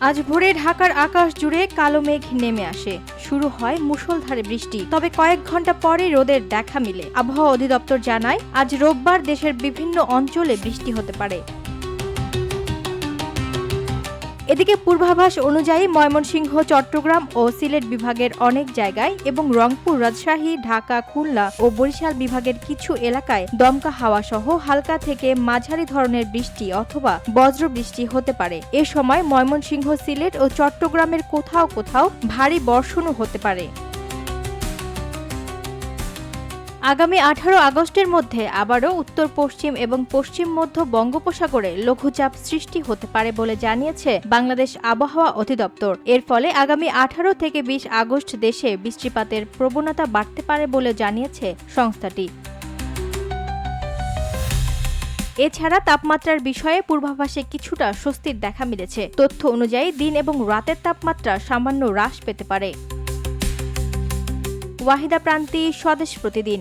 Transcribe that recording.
আজ ভোরে ঢাকার আকাশ জুড়ে কালো মেঘ নেমে আসে। শুরু হয় মুষলধারে বৃষ্টি। তবে কয়েক ঘণ্টা পরে রোদের দেখা মিলে। আবহাওয়া অধিদপ্তর জানায়, আজ রোববার দেশের বিভিন্ন অঞ্চলে বৃষ্টি হতে পারে। এদিকে পূর্বাভাস অনুযায়ী ময়মনসিংহ, চট্টগ্রাম ও সিলেট বিভাগের অনেক জায়গায় এবং রংপুর, রাজশাহী, ঢাকা, খুলনা ও বরিশাল বিভাগের কিছু এলাকায় দমকা হাওয়া সহ হালকা থেকে মাঝারি ধরনের বৃষ্টি অথবা বজ্র বৃষ্টি হতে পারে। এ সময় ময়মনসিংহ, সিলেট ও চট্টগ্রামের কোথাও কোথাও ভারী বর্ষণও হতে পারে। আগামী আঠারো আগস্টের মধ্যে আবারও উত্তর, পশ্চিম এবং পশ্চিম মধ্য বঙ্গোপসাগরে লঘুচাপ সৃষ্টি হতে পারে বলে জানিয়েছে বাংলাদেশ আবহাওয়া অধিদপ্তর। এর ফলে আগামী আঠারো থেকে বিশ আগস্ট দেশে বৃষ্টিপাতের প্রবণতা বাড়তে পারে বলে জানিয়েছে সংস্থাটি। এছাড়া তাপমাত্রার বিষয়ে পূর্বাভাসে কিছুটা স্বস্তির দেখা মিলেছে। তথ্য অনুযায়ী দিন এবং রাতের তাপমাত্রা সামান্য হ্রাস পেতে পারে। ওয়াহিদা প্রান্তি স্বদেশ প্রতিদিন।